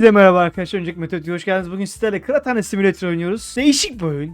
Hepinize merhaba arkadaşlar. Öncelikle Meteor TV, hoş geldiniz. Bugün sizlerle Kıraathane Simulator oynuyoruz. Değişik bir oyun.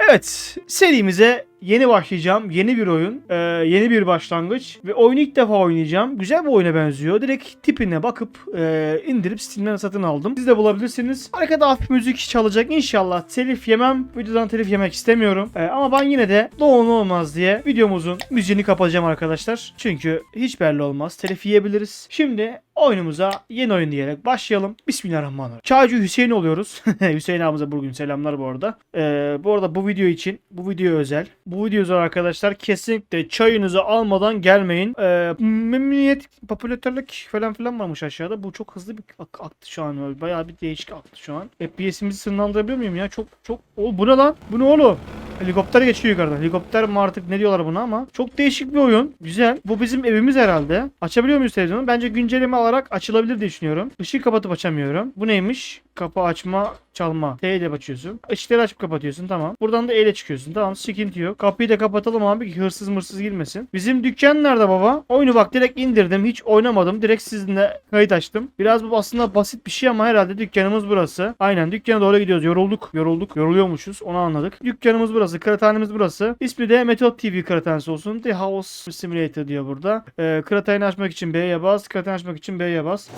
Evet, serimize yeni başlayacağım. Yeni bir oyun, ee, yeni bir başlangıç ve oyunu ilk defa oynayacağım. Güzel bir oyuna benziyor. Direkt tipine bakıp ee, indirip Steam'den satın aldım. Siz de bulabilirsiniz. Arkada hafif müzik çalacak. İnşallah telif yemem. Videodan telif yemek istemiyorum. Ee, ama ben yine de doğru olmaz diye videomuzun müziğini kapatacağım arkadaşlar. Çünkü hiç belli olmaz. Telif yiyebiliriz. Şimdi oyunumuza yeni oyun diyerek başlayalım. Bismillahirrahmanirrahim. Çaycı Hüseyin oluyoruz. Hüseyin abimize bugün selamlar bu arada. Ee, bu arada bu video için, bu video özel. Bu video özel arkadaşlar. Kesinlikle çayınızı almadan gelmeyin. Ee, memnuniyet, popülatörlük falan filan varmış aşağıda. Bu çok hızlı bir ak- aktı şu an. Bayağı bir değişik aktı şu an. FPS'imizi sınırlandırabiliyor muyum ya? Çok çok... O, bu ne lan? Bu ne oğlum? Helikopter geçiyor yukarıdan. Helikopter mi artık ne diyorlar buna ama. Çok değişik bir oyun. Güzel. Bu bizim evimiz herhalde. Açabiliyor muyuz televizyonu? Bence güncelleme alarak açılabilir diye düşünüyorum. Işığı kapatıp açamıyorum. Bu neymiş? Kapı açma, çalma. T ile açıyorsun. Işıkları açıp kapatıyorsun. Tamam. Buradan da E ile çıkıyorsun. Tamam. Sıkıntı yok. Kapıyı da kapatalım abi ki hırsız mırsız girmesin. Bizim dükkan nerede baba? Oyunu bak direkt indirdim. Hiç oynamadım. Direkt sizinle kayıt açtım. Biraz bu aslında basit bir şey ama herhalde dükkanımız burası. Aynen dükkana doğru gidiyoruz. Yorulduk. Yorulduk. Yoruluyormuşuz. Onu anladık. Dükkanımız burası. Kıraathanemiz burası. İsmi de Method TV kıraathanesi olsun. The House Simulator diyor burada. Ee, kıraathaneyi açmak için B'ye bas. Kıraathane açmak için B'ye bas.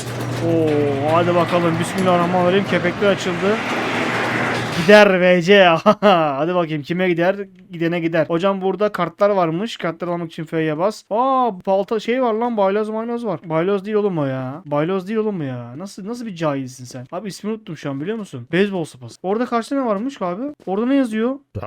Oo, hadi bakalım. Bismillahirrahmanirrahim. Kepekler açıldı. Gider VC. Hadi bakayım kime gider? Gidene gider. Hocam burada kartlar varmış. Kartları almak için F'ye bas. Aa balta şey var lan. Bayloz mayloz var. Bayloz değil oğlum o ya. Bayloz değil oğlum ya. Nasıl nasıl bir cahilsin sen? Abi ismini unuttum şu an biliyor musun? Beyzbol sopası. Orada karşıda ne varmış abi? Orada ne yazıyor?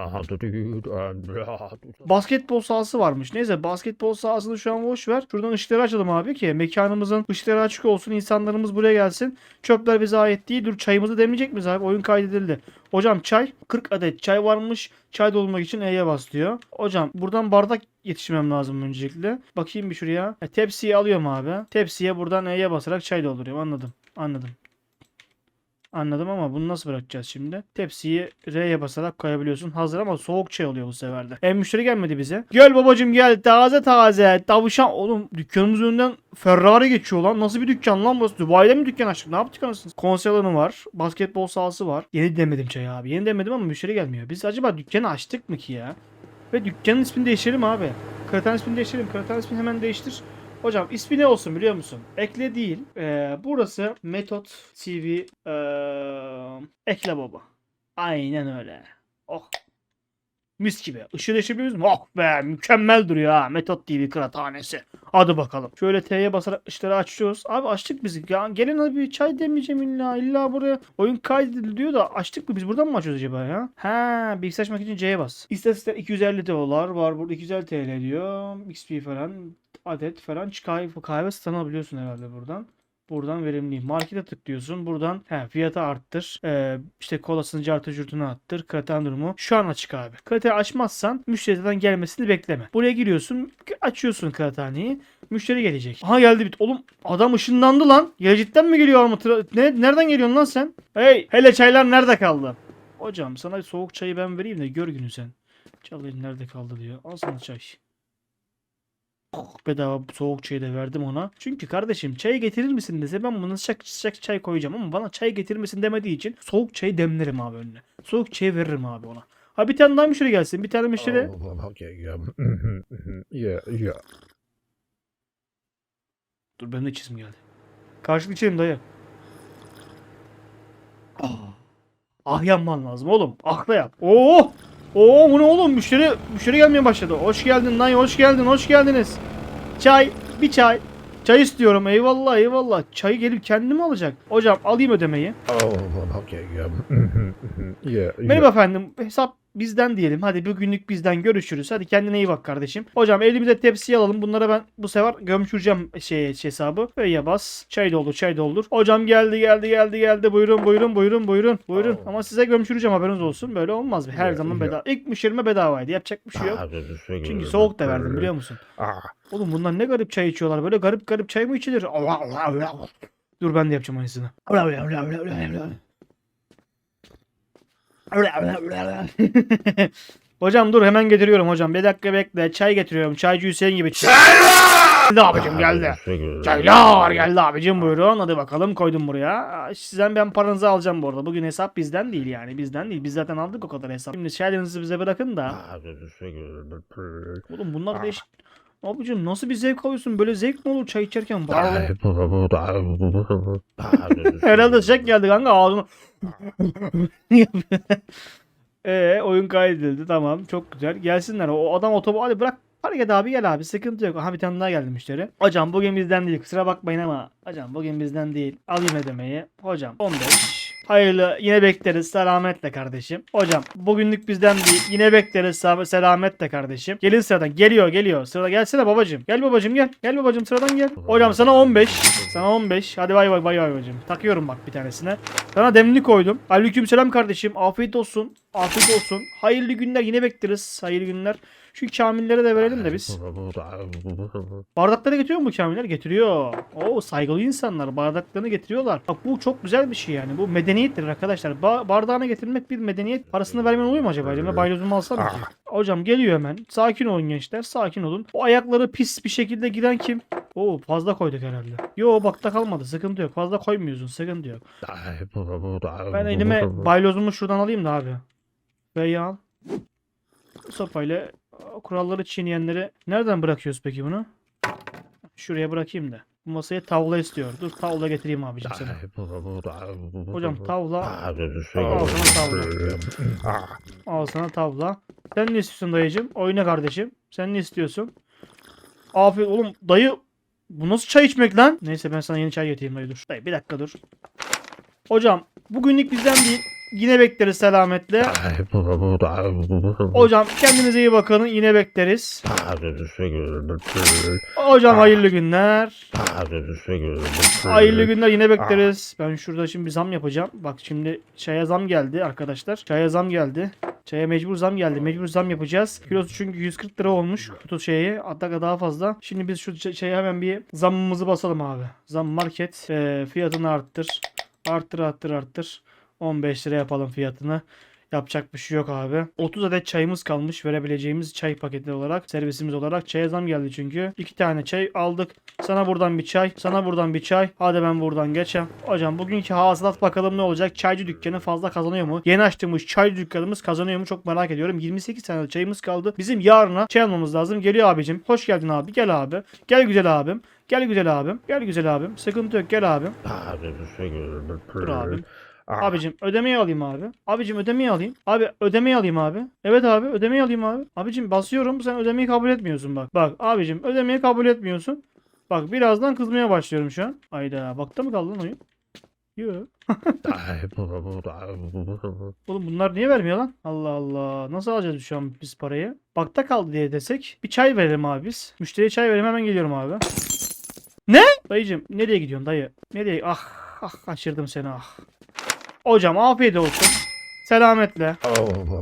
Basketbol sahası varmış. Neyse basketbol sahasını şu an boş ver. Şuradan ışıkları açalım abi ki mekanımızın ışıkları açık olsun. insanlarımız buraya gelsin. Çöpler bize ait değil. Dur çayımızı demleyecek miyiz abi? Oyun kaydedildi. Hocam çay 40 adet çay varmış. Çay doldurmak için E'ye bas diyor. Hocam buradan bardak yetişmem lazım öncelikle. Bakayım bir şuraya. E, tepsiyi alıyorum abi. Tepsiye buradan E'ye basarak çay dolduruyorum. Anladım. Anladım. Anladım ama bunu nasıl bırakacağız şimdi? Tepsiyi R'ye basarak koyabiliyorsun. Hazır ama soğuk çay oluyor bu sefer de. E müşteri gelmedi bize. Gel babacım gel. Taze taze. Tavşan. Oğlum dükkanımızın önünden Ferrari geçiyor lan. Nasıl bir dükkan lan burası? Dubai'de mi dükkan açtık? Ne yaptık anasını? Konser alanı var. Basketbol sahası var. Yeni demedim çay abi. Yeni demedim ama müşteri gelmiyor. Biz acaba dükkanı açtık mı ki ya? Ve dükkanın ismini değiştirelim abi. Kıratan ismini değiştirelim. Kıratan ismini hemen değiştir. Hocam ismi ne olsun biliyor musun? Ekle değil. Ee, burası Metot TV ee, Ekle baba. Aynen öyle. Oh. Mis gibi. Işığı değiştirebiliyor muyuz? Oh be mükemmel duruyor ha. Metot TV kıraathanesi. Hadi bakalım. Şöyle T'ye basarak ışıkları açıyoruz. Abi açtık biz. Ya gelin hadi bir çay demeyeceğim illa. İlla buraya oyun kaydedildi diyor da açtık mı biz buradan mı açıyoruz acaba ya? Ha bilgisayar açmak için C'ye bas. İstatistikler 250 dolar var burada 250 TL diyor. XP falan adet falan kahve, kahve satın alabiliyorsun herhalde buradan. Buradan verimliyim. Markete tıklıyorsun. Buradan he, fiyatı arttır. Ee, işte kolasını cartı curtunu arttır. Kratan durumu. Şu an açık abi. Kratanı açmazsan müşteriden gelmesini bekleme. Buraya giriyorsun. Açıyorsun kıraathaneyi. Müşteri gelecek. Aha geldi bit. Oğlum adam ışınlandı lan. Ya mi geliyor ama? Ne, nereden geliyorsun lan sen? Hey hele çaylar nerede kaldı? Hocam sana soğuk çayı ben vereyim de gör günü sen. Çalayım nerede kaldı diyor. Al sana çay. Bedava soğuk çayı da verdim ona. Çünkü kardeşim çayı getirir misin dese ben buna sıcak sıcak çay koyacağım ama bana çay getirmesin demediği için soğuk çayı demlerim abi önüne. Soğuk çayı veririm abi ona. Ha bir tane daha müşteri gelsin. Bir tane müşteri. Oh, okay. Yeah, yeah. Dur benim de çizim geldi. Karşılık içelim dayı. Ah. Ah yanman lazım oğlum. Ahla yap. Oo! Oo bu ne oğlum? Müşteri müşteri gelmeye başladı. Hoş geldin lan. Hoş geldin. Hoş geldiniz. Çay. Bir çay. Çay istiyorum. Eyvallah eyvallah. Çayı gelip kendi mi alacak? Hocam alayım ödemeyi. Oh, okay. Yeah, yeah. Merhaba efendim. Hesap bizden diyelim. Hadi bugünlük bizden görüşürüz. Hadi kendine iyi bak kardeşim. Hocam elimize tepsiyi alalım. Bunlara ben bu sefer gömçüreceğim şey, şey hesabı. Öyle bas. Çay doldur çay doldur. Hocam geldi geldi geldi geldi. Buyurun buyurun buyurun buyurun. Buyurun. Oh. Ama size gömçüreceğim haberiniz olsun. Böyle olmaz? Her Evet, zaman bedava. İlk müşterime bedavaydı. Yapacak bir şey yok. Really Çünkü soğuk da verdim biliyor musun? Ah, Oğlum bunlar ne garip çay içiyorlar. Böyle garip garip çay mı içilir? Allah Allah Allah. Dur ben de yapacağım aynısını. Hocam dur hemen getiriyorum hocam. Bir dakika bekle. Çay getiriyorum. Çaycı Hüseyin gibi. Geldi abicim geldi. Çaylar geldi abicim buyurun. Hadi bakalım koydum buraya. Sizden ben paranızı alacağım bu arada. Bugün hesap bizden değil yani. Bizden değil. Biz zaten aldık o kadar hesap. Şimdi şeylerinizi bize bırakın da. Oğlum bunlar değişik. Abicim nasıl bir zevk alıyorsun? Böyle zevk mi olur çay içerken? Herhalde sıcak geldi kanka ağzına. Eee oyun kaydedildi tamam çok güzel. Gelsinler o adam otobu hadi bırak Hareket abi gel abi sıkıntı yok. Aha bir tane daha geldi müşteri. Hocam bugün bizden değil kusura bakmayın ama. Hocam bugün bizden değil. Alayım ödemeyi. Hocam 15. Hayırlı yine bekleriz selametle kardeşim. Hocam bugünlük bizden değil yine bekleriz sel- selametle kardeşim. Gelin sıradan geliyor geliyor. Sırada gelsene babacım. Gel babacım gel. Gel babacım sıradan gel. Hocam sana 15. Sana 15. Hadi bay bay bay bay babacım. Takıyorum bak bir tanesine. Sana demli koydum. Aleyküm selam kardeşim. Afiyet olsun. Afiyet olsun. Hayırlı günler yine bekleriz. Hayırlı günler. Şu kamillere de verelim de biz. Bardakları getiriyor mu kamiller? Getiriyor. Oo saygılı insanlar bardaklarını getiriyorlar. Bak bu çok güzel bir şey yani. Bu medeniyettir arkadaşlar. Ba- bardağına getirmek bir medeniyet. Parasını vermen oluyor mu acaba? Elimde baylozumu alsam mı ki? Hocam geliyor hemen. Sakin olun gençler. Sakin olun. O ayakları pis bir şekilde giren kim? Oo fazla koyduk herhalde. Yo bakta kalmadı. Sıkıntı yok. Fazla koymuyorsun. Sıkıntı yok. Ben elime baylozumu şuradan alayım da abi. Ve al. Sopayla kuralları çiğneyenleri nereden bırakıyoruz peki bunu? Şuraya bırakayım da. Bu masaya tavla istiyor. Dur tavla getireyim abicim sana. Hocam tavla. Al sana tavla. Al sana tavla. Sen ne istiyorsun dayıcım? Oyna kardeşim. Sen ne istiyorsun? Afiyet oğlum dayı bu nasıl çay içmek lan? Neyse ben sana yeni çay getireyim dayı dur. Dayı bir dakika dur. Hocam bugünlük bizden değil. Yine bekleriz selametle. Hocam kendinize iyi bakın. Yine bekleriz. Hocam hayırlı günler. Hayırlı günler yine bekleriz. Ben şurada şimdi bir zam yapacağım. Bak şimdi çaya zam geldi arkadaşlar. Çaya zam geldi. Çaya mecbur zam geldi. Mecbur zam yapacağız. Kilosu çünkü 140 lira olmuş. Kutu şeyi. Hatta daha fazla. Şimdi biz şu ç- şeye hemen bir zammımızı basalım abi. Zam market e, fiyatını arttır. Arttır arttır arttır. 15 lira yapalım fiyatını. Yapacak bir şey yok abi. 30 adet çayımız kalmış verebileceğimiz çay paketi olarak servisimiz olarak çaya zam geldi çünkü. 2 tane çay aldık. Sana buradan bir çay, sana buradan bir çay. Hadi ben buradan geçeyim. Hocam bugünkü hasılat bakalım ne olacak? Çaycı dükkanı fazla kazanıyor mu? Yeni açtığımız çaycı dükkanımız kazanıyor mu? Çok merak ediyorum. 28 tane çayımız kaldı. Bizim yarına çay almamız lazım. Geliyor abicim. Hoş geldin abi. Gel abi. Gel güzel abim. Gel güzel abim. Gel güzel abim. Sıkıntı yok. Gel abim. Dur abim. Abicim ödemeyi alayım abi. Abicim ödemeyi alayım. Abi ödemeyi alayım abi. Evet abi ödemeyi alayım abi. Abicim basıyorum sen ödemeyi kabul etmiyorsun bak. Bak abicim ödemeyi kabul etmiyorsun. Bak birazdan kızmaya başlıyorum şu an. Ayda bakta mı kaldı lan oyun? Yok. Oğlum bunlar niye vermiyor lan? Allah Allah. Nasıl alacağız şu an biz parayı? Bakta kaldı diye desek. Bir çay verelim abi biz. Müşteriye çay verelim hemen geliyorum abi. Ne? Dayıcım nereye gidiyorsun dayı? Nereye? Ah ah kaçırdım seni ah. Hocam afiyet olsun. Selametle.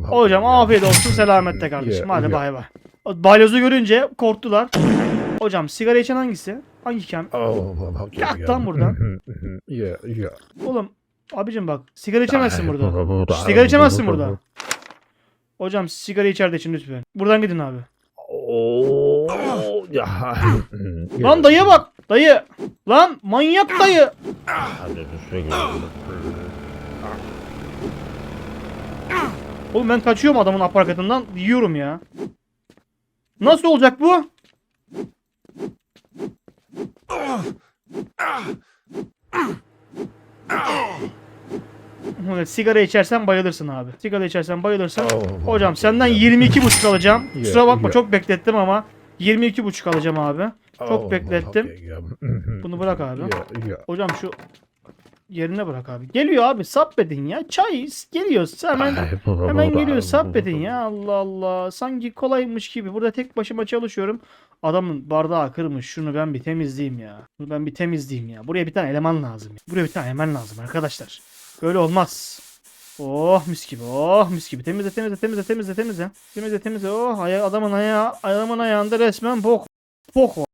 Hocam afiyet olsun selametle kardeşim. Hadi bay bay. Balyozu görünce korktular. Hocam sigara içen hangisi? Hangi kem? Yak lan buradan. Oğlum abicim bak sigara içemezsin burada. Sigara içemezsin burada. Hocam sigara içeride için lütfen. Buradan gidin abi. Lan dayıya bak. Dayı. Lan manyak dayı. Oğlum ben kaçıyorum adamın aparkatından. Yiyorum ya. Nasıl olacak bu? Evet, sigara içersen bayılırsın abi. Sigara içersen bayılırsın. Hocam senden 22 buçuk alacağım. Kusura bakma çok beklettim ama 22 buçuk alacağım abi. Çok beklettim. Bunu bırak abi. Hocam şu yerine bırak abi. Geliyor abi sabredin ya. Çay geliyor. Hemen hemen geliyor sabredin ya. Allah Allah. Sanki kolaymış gibi. Burada tek başıma çalışıyorum. Adamın bardağı kırmış. Şunu ben bir temizleyeyim ya. Bunu ben bir temizleyeyim ya. Buraya bir tane eleman lazım. ya. Buraya bir tane eleman lazım arkadaşlar. Böyle olmaz. Oh mis gibi. Oh mis gibi. Temizle temizle temizle temizle temizle. Temizle temizle. Oh aya, adamın ayağı adamın ayağında resmen bok. Bok var.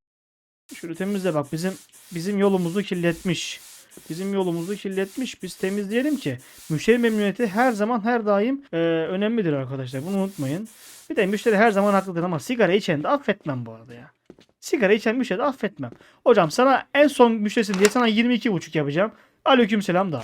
Şunu temizle bak bizim bizim yolumuzu kirletmiş. Bizim yolumuzu kirletmiş. Biz temizleyelim ki müşteri memnuniyeti her zaman her daim e, önemlidir arkadaşlar. Bunu unutmayın. Bir de müşteri her zaman haklıdır ama sigara içen de affetmem bu arada ya. Sigara içen müşteri de affetmem. Hocam sana en son müşterisin diye sana 22,5 yapacağım. Aleykümselam da.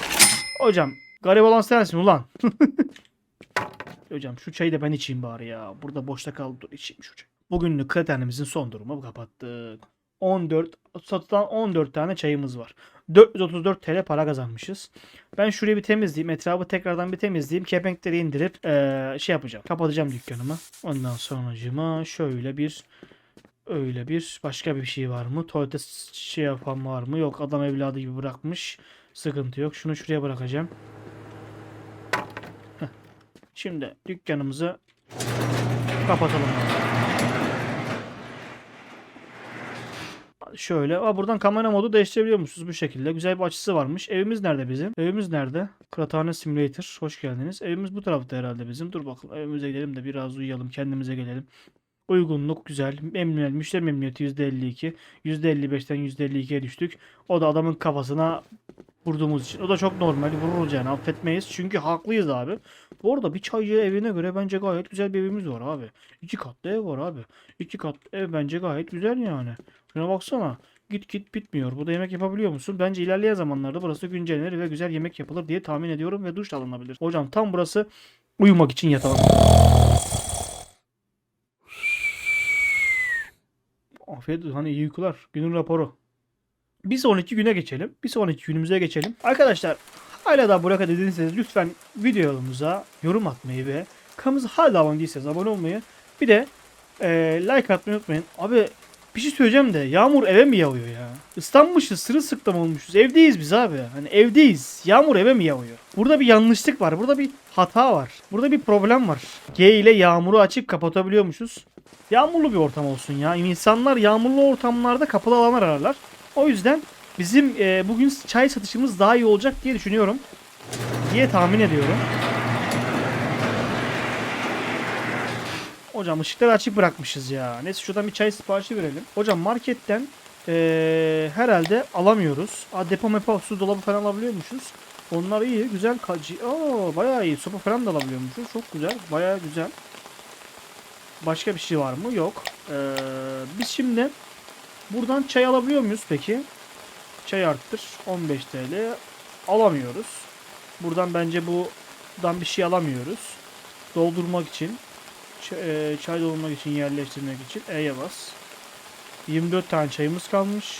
Hocam garip olan sensin ulan. Hocam şu çayı da ben içeyim bari ya. Burada boşta kaldı. Dur içeyim şu çayı. Bugünlük kriterlerimizin son durumu kapattık. 14 satılan 14 tane çayımız var. 434 TL para kazanmışız. Ben şurayı bir temizleyeyim. Etrafı tekrardan bir temizleyeyim. Kepenkleri indirip eee, şey yapacağım. Kapatacağım dükkanımı. Ondan sonracıma şöyle bir öyle bir başka bir şey var mı? Tuvalete şey yapan var mı? Yok adam evladı gibi bırakmış. Sıkıntı yok. Şunu şuraya bırakacağım. Heh. Şimdi dükkanımızı kapatalım. Şöyle. Aa, buradan kamera modu değiştirebiliyor musunuz bu şekilde? Güzel bir açısı varmış. Evimiz nerede bizim? Evimiz nerede? Kıraathane Simulator. Hoş geldiniz. Evimiz bu tarafta herhalde bizim. Dur bakalım. Evimize gidelim de biraz uyuyalım. Kendimize gelelim. Uygunluk güzel. Memnuniyet, müşteri memnuniyeti %52. %55'ten %52'ye düştük. O da adamın kafasına vurduğumuz için. O da çok normal. Vururuz yani affetmeyiz. Çünkü haklıyız abi. Bu arada bir çaycı evine göre bence gayet güzel bir evimiz var abi. İki katlı ev var abi. İki katlı ev bence gayet güzel yani. Şuna baksana. Git git bitmiyor. Burada yemek yapabiliyor musun? Bence ilerleyen zamanlarda burası güncellenir ve güzel yemek yapılır diye tahmin ediyorum ve duş da alınabilir. Hocam tam burası uyumak için yatalım. Afiyet olsun. Hani iyi uykular. Günün raporu. Bir sonraki güne geçelim. Bir sonraki günümüze geçelim. Arkadaşlar hala da buraya kadar dediyseniz lütfen videomuza yorum atmayı ve kanalımıza hala abone değilseniz abone olmayı bir de eee, like atmayı unutmayın. Abi bir şey söyleyeceğim de yağmur eve mi yağıyor ya? Islanmışız, sırılsıklam olmuşuz. Evdeyiz biz abi. Hani evdeyiz. Yağmur eve mi yağıyor? Burada bir yanlışlık var. Burada bir hata var. Burada bir problem var. G ile yağmuru açıp kapatabiliyormuşuz. Yağmurlu bir ortam olsun ya. İnsanlar yağmurlu ortamlarda kapalı alanlar ararlar. O yüzden bizim e, bugün çay satışımız daha iyi olacak diye düşünüyorum. Diye tahmin ediyorum. Hocam ışıkları açık bırakmışız ya. Neyse şuradan bir çay siparişi verelim. Hocam marketten eee, herhalde alamıyoruz. Aa, depo mepo su dolabı falan alabiliyormuşuz. Onlar iyi. Güzel. Kacı. Oo, bayağı iyi. Sopa falan da alabiliyormuşuz. Çok güzel. Bayağı güzel. Başka bir şey var mı? Yok. Eee, biz şimdi buradan çay alabiliyor muyuz peki? Çay arttır. 15 TL. Alamıyoruz. Buradan bence buradan bir şey alamıyoruz. Doldurmak için e, çay doldurmak için yerleştirmek için E'ye bas. 24 tane çayımız kalmış.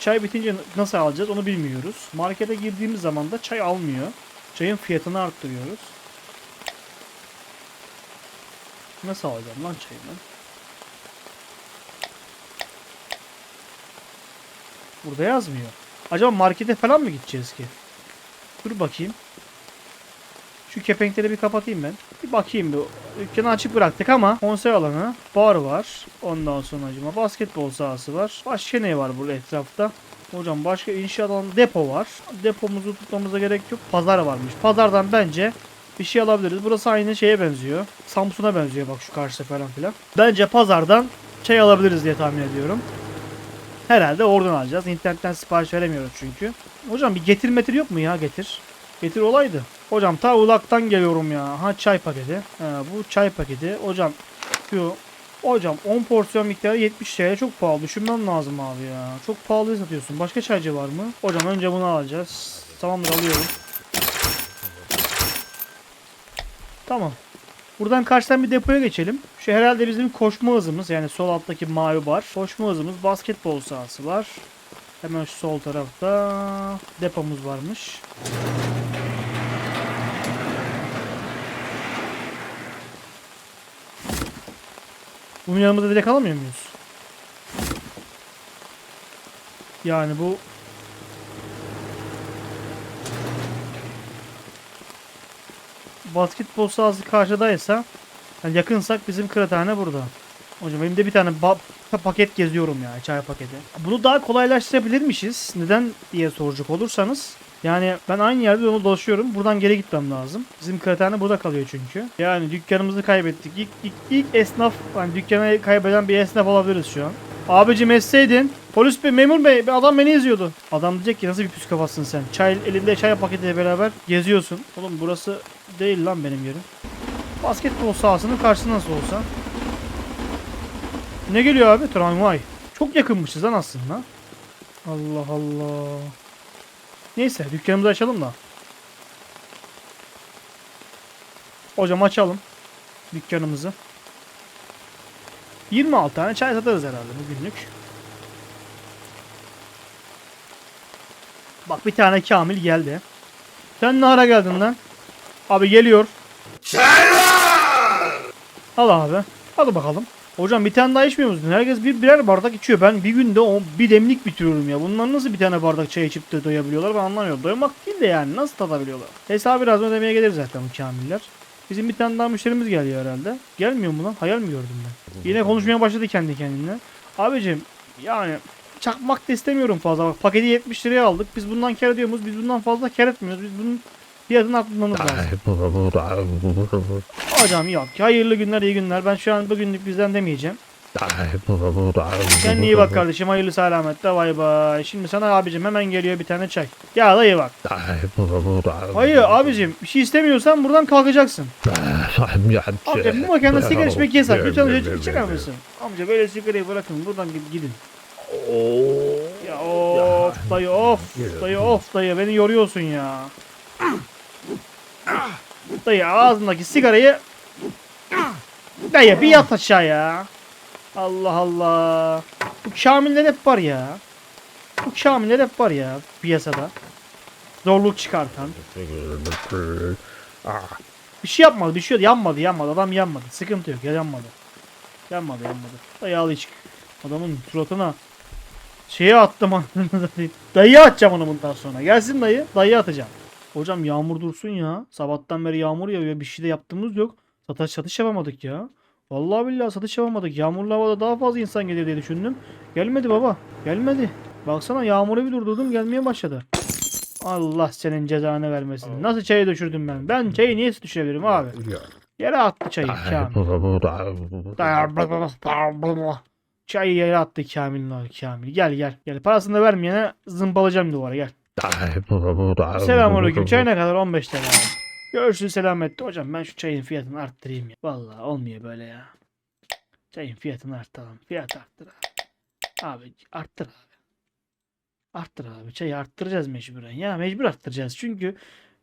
Çay bitince nasıl alacağız onu bilmiyoruz. Markete girdiğimiz zaman da çay almıyor. Çayın fiyatını arttırıyoruz. Nasıl alacağım lan çayı? Burada yazmıyor. Acaba markete falan mı gideceğiz ki? Dur bakayım. Şu kepenkleri bir kapatayım ben. Bir bakayım bir. Dükkanı açık bıraktık ama konser alanı, bar var. Ondan sonra acıma basketbol sahası var. Başka ne var burada etrafta? Hocam başka inşaat alanı depo var. Depomuzu tutmamıza gerek yok. Pazar varmış. Pazardan bence bir şey alabiliriz. Burası aynı şeye benziyor. Samsun'a benziyor bak şu karşıda falan filan. Bence pazardan çay alabiliriz diye tahmin ediyorum. Herhalde oradan alacağız. İnternetten sipariş veremiyoruz çünkü. Hocam bir getir metir yok mu ya getir? Getir olaydı. Hocam ta ulaktan geliyorum ya. Ha çay paketi. Ha, bu çay paketi. Hocam şu Hocam 10 porsiyon miktarı 70 TL çok pahalı. Düşünmem lazım abi ya. Çok pahalıya satıyorsun. Başka çaycı var mı? Hocam önce bunu alacağız. Tamamdır alıyorum. Tamam. Buradan karşıdan bir depoya geçelim. Şu herhalde bizim koşma hızımız yani sol alttaki mavi bar. Koşma hızımız basketbol sahası var. Hemen şu sol tarafta depomuz varmış. Bunun yanımızda direkt alamıyor muyuz? Yani bu basketbol sahası karşıdaysa yani yakınsak bizim kıraathane burada. Hocam benim de bir tane paket geziyorum ya çay paketi. Bunu daha kolaylaştırabilirmişiz. Neden diye soracak olursanız. Yani ben aynı yerde onu dolaşıyorum. Buradan geri gitmem lazım. Bizim kıraathane burada kalıyor çünkü. Yani dükkanımızı kaybettik. İlk, ilk, ilk esnaf, hani dükkanı kaybeden bir esnaf olabiliriz şu an. Abicim etseydin. Polis bey, memur bey, bir adam beni izliyordu. Adam diyecek ki nasıl bir psikopatsın sen. Çay, elinde çay paketiyle beraber geziyorsun. Oğlum burası değil lan benim yerim. Basketbol sahasının karşısı nasıl olsa. Ne geliyor abi? Tramvay. Çok yakınmışız lan aslında. Allah Allah. Neyse dükkanımızı açalım da. Hocam açalım dükkanımızı. 26 tane çay satarız herhalde bugünlük. Bak bir tane Kamil geldi. Sen ne ara geldin lan? Abi geliyor. Al abi. Hadi bakalım. Hocam bir tane daha içmiyor musun? Herkes bir birer bardak içiyor. Ben bir günde o bir demlik bitiriyorum ya. Bunlar nasıl bir tane bardak çay içip de doyabiliyorlar ben anlamıyorum. Doymak değil de yani nasıl tadabiliyorlar? Hesabı biraz ödemeye gelir zaten bu kamiller. Bizim bir tane daha müşterimiz geliyor herhalde. Gelmiyor mu lan? Hayal mi gördüm ben? Yine konuşmaya başladı kendi kendine. Abicim yani çakmak da istemiyorum fazla. Bak paketi 70 liraya aldık. Biz bundan kar ediyor muyuz? Biz bundan fazla kar etmiyoruz. Biz bunun fiyatını atlamamız lazım. Hocam yok. Hayırlı günler, iyi günler. Ben şu an bugünlük bizden demeyeceğim. Kendine iyi bak kardeşim. Hayırlı selametle. Bay bay. Şimdi sana abicim hemen geliyor bir tane çay. Ya dayı bak. Hayır abicim bir şey istemiyorsan buradan kalkacaksın. Amca bu mekanda sigara içmek yasak. Lütfen dışarı çıkar mısın? Amca böyle sigarayı bırakın. Buradan gid- gidin. Ya of dayı of. Dayı of dayı beni yoruyorsun ya. Dayı ağzındaki sigarayı Dayı bir yat aşağıya. Allah Allah. Bu Kamiller hep var ya. Bu Kamiller hep var ya piyasada. Zorluk çıkartan. Bir şey yapmadı, bir şey yanmadı, yanmadı. Adam yanmadı. Sıkıntı yok, ya yanmadı. Yanmadı, yanmadı. Dayı al iç. Adamın suratına şeye attım satayım. Dayı atacağım onu bundan sonra. Gelsin dayı, dayı atacağım. Hocam yağmur dursun ya. Sabahtan beri yağmur yağıyor. Bir şey de yaptığımız yok. Satış satış yapamadık ya. Vallahi billahi satış yapamadık. Yağmurlu havada daha fazla insan gelir diye düşündüm. Gelmedi baba. Gelmedi. Baksana yağmuru bir durdurdum gelmeye başladı. Allah senin cezanı vermesin. Nasıl çayı düşürdüm ben? Ben çayı niye düşürebilirim abi? Yere attı çayı Kamil. Çayı yere attı Kamil'in abi Kamil. Gel gel. Gel parasını da vermeyene zımbalayacağım duvara gel. Selamünaleyküm. Çay ne kadar? 15 TL abi. Görüşürüz selametle. Hocam ben şu çayın fiyatını arttırayım ya. Vallahi olmuyor böyle ya. Çayın fiyatını arttıralım. Fiyat arttır abi. Abi arttır abi. Arttır abi. Çayı arttıracağız mecburen. Ya mecbur arttıracağız. Çünkü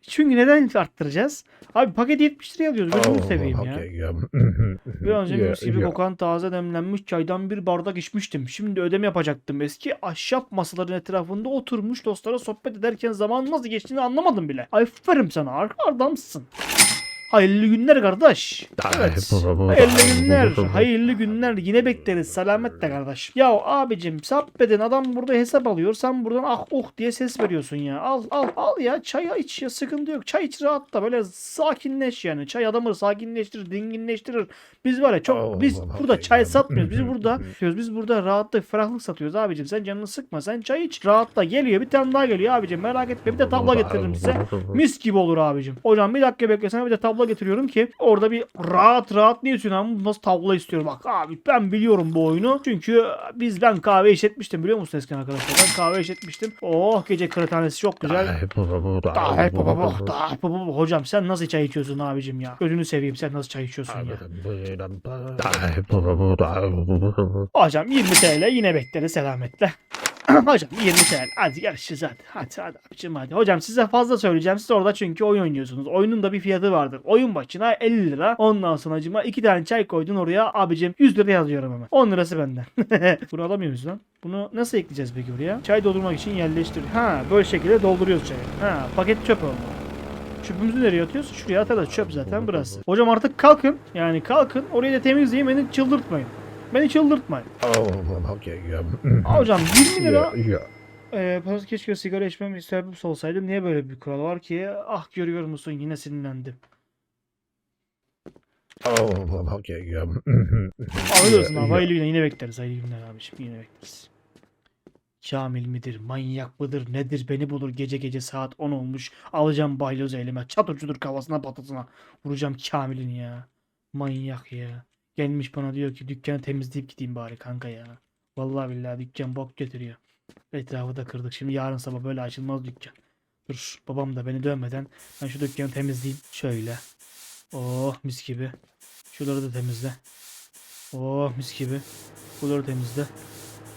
çünkü neden arttıracağız? Abi paket 70 liraya alıyoruz. Gözünü seveyim ya. Bir önce mis gibi kokan taze demlenmiş çaydan bir bardak içmiştim. Şimdi ödeme yapacaktım. Eski ahşap masaların etrafında oturmuş dostlara sohbet ederken zaman nasıl geçtiğini anlamadım bile. Aferin sana adamsın. Hayırlı günler kardeş. Evet. Hayırlı günler. Hayırlı günler. Yine bekleriz. Selametle kardeş. Ya abicim sabbedin adam burada hesap alıyor. Sen buradan ah oh diye ses veriyorsun ya. Al al al ya. Çaya iç ya. Sıkıntı yok. Çay iç rahatla. Böyle sakinleş yani. Çay adamı sakinleştirir, dinginleştirir. Biz var ya çok biz burada çay satmıyoruz. Biz burada diyoruz. Biz burada rahatlık, ferahlık satıyoruz abicim. Sen canını sıkma. Sen çay iç. Rahatla. Geliyor. Bir tane daha geliyor abicim. Merak etme. Bir de tabla getiririm size. Mis gibi olur abicim. Hocam bir dakika beklesene bir de tablo getiriyorum ki orada bir rahat rahat ne istiyorsun abi nasıl tablo istiyorum bak abi ben biliyorum bu oyunu çünkü biz ben kahve işletmiştim biliyor musun eskiden arkadaşlar ben kahve işletmiştim oh gece kıraathanesi çok güzel baba baba baba. hocam sen nasıl çay içiyorsun abicim ya gözünü seveyim sen nasıl çay içiyorsun ya hocam 20 TL yine bekleriz selametle Hocam 20 TL. Hadi görüşürüz hadi. Hadi hadi abicim hadi. Hocam size fazla söyleyeceğim. Siz orada çünkü oyun oynuyorsunuz. Oyunun da bir fiyatı vardır. Oyun başına 50 lira. Ondan sonra acıma 2 tane çay koydun oraya. Abicim 100 lira yazıyorum hemen. 10 lirası benden. Bunu alamıyoruz lan. Bunu nasıl ekleyeceğiz peki oraya? Çay doldurmak için yerleştir. Ha böyle şekilde dolduruyoruz çayı. Ha paket çöp oldu. Çöpümüzü nereye atıyoruz? Şuraya atarız. Çöp zaten burası. Hocam artık kalkın. Yani kalkın. Orayı da temizleyin. Beni çıldırtmayın. Beni çıldırtmayın. Aa, hocam 20 lira Ee, biraz keşke sigara içmem sebep olsaydım. Niye böyle bir kural var ki? Ah görüyor musun yine sinirlendim. Alıyorsun abi. Hayırlı günler. Yine bekleriz. Hayırlı günler abiciğim. Yine bekleriz. Kamil midir? Manyak mıdır? Nedir? Beni bulur. Gece gece saat 10 olmuş. Alacağım balyoz elime. Çatır çutur kafasına patasına. Vuracağım Kamil'in ya. Manyak ya. Gelmiş bana diyor ki dükkanı temizleyip gideyim bari kanka ya. Vallahi billahi dükkan bok getiriyor. Etrafı da kırdık. Şimdi yarın sabah böyle açılmaz dükkan. Dur babam da beni dövmeden ben şu dükkanı temizleyeyim. Şöyle. Oh mis gibi. Şuraları da temizle. Oh mis gibi. Buraları temizle.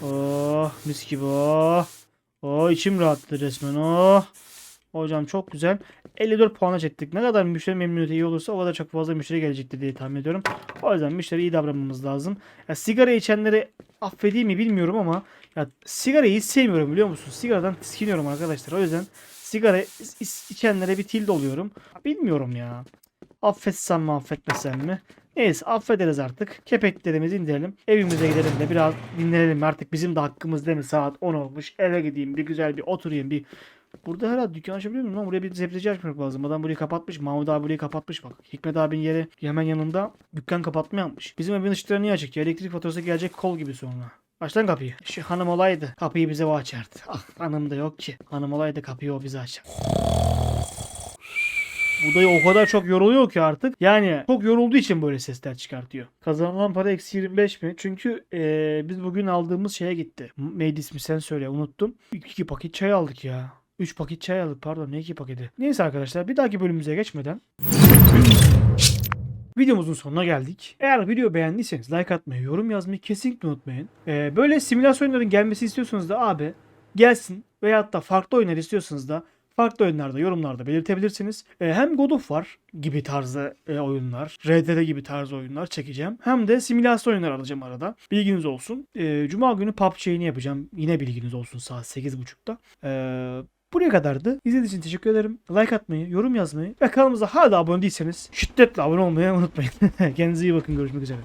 Oh mis gibi oh. Oh içim rahattı resmen oh. Hocam çok güzel. 54 puana çektik. Ne kadar müşteri memnuniyeti iyi olursa o kadar çok fazla müşteri gelecektir diye tahmin ediyorum. O yüzden müşteri iyi davranmamız lazım. Ya sigara içenleri affedeyim mi bilmiyorum ama ya sigarayı hiç sevmiyorum biliyor musun? Sigaradan tiskiniyorum arkadaşlar. O yüzden sigara içenlere bir tilde oluyorum. Bilmiyorum ya. Affetsem mi affetmesem mi? Neyse affederiz artık. Kepeklerimizi indirelim. Evimize gidelim de biraz dinlenelim. Artık bizim de hakkımız değil mi? Saat 10 olmuş. Eve gideyim bir güzel bir oturayım bir Burada herhalde dükkan açabiliyor muyum lan? Buraya bir zebzeci açmak lazım. Adam burayı kapatmış. Mahmut abi burayı kapatmış bak. Hikmet abinin yeri hemen yanında dükkan kapatma yapmış. Bizim evin ışıkları niye açık? Elektrik faturası gelecek kol gibi sonra. Aç lan kapıyı. Şu hanım olaydı. Kapıyı bize o açardı. Ah hanım da yok ki. Hanım olaydı kapıyı o bize açar. Bu dayı o kadar çok yoruluyor ki artık. Yani çok yorulduğu için böyle sesler çıkartıyor. Kazanılan para eksi 25 mi? Çünkü eee, biz bugün aldığımız şeye gitti. Neydi ismi sen söyle unuttum. 2 paket çay aldık ya. 3 paket çay aldık pardon ne 2 paketi. Neyse arkadaşlar bir dahaki bölümümüze geçmeden Videomuzun sonuna geldik. Eğer video beğendiyseniz like atmayı, yorum yazmayı kesinlikle unutmayın. Ee, böyle simülasyonların gelmesi istiyorsanız da abi gelsin veyahut da farklı oyunlar istiyorsanız da farklı oyunlarda yorumlarda belirtebilirsiniz. Ee, hem God of War gibi tarzda e, oyunlar, RDR gibi tarz oyunlar çekeceğim. Hem de simülasyon oyunlar alacağım arada. Bilginiz olsun. Ee, Cuma günü PUBG'ni yapacağım. Yine bilginiz olsun saat 8.30'da. Ee, Buraya kadardı. İzlediğiniz için teşekkür ederim. Like atmayı, yorum yazmayı ve kanalımıza hala abone değilseniz şiddetle abone olmayı unutmayın. Kendinize iyi bakın. Görüşmek üzere.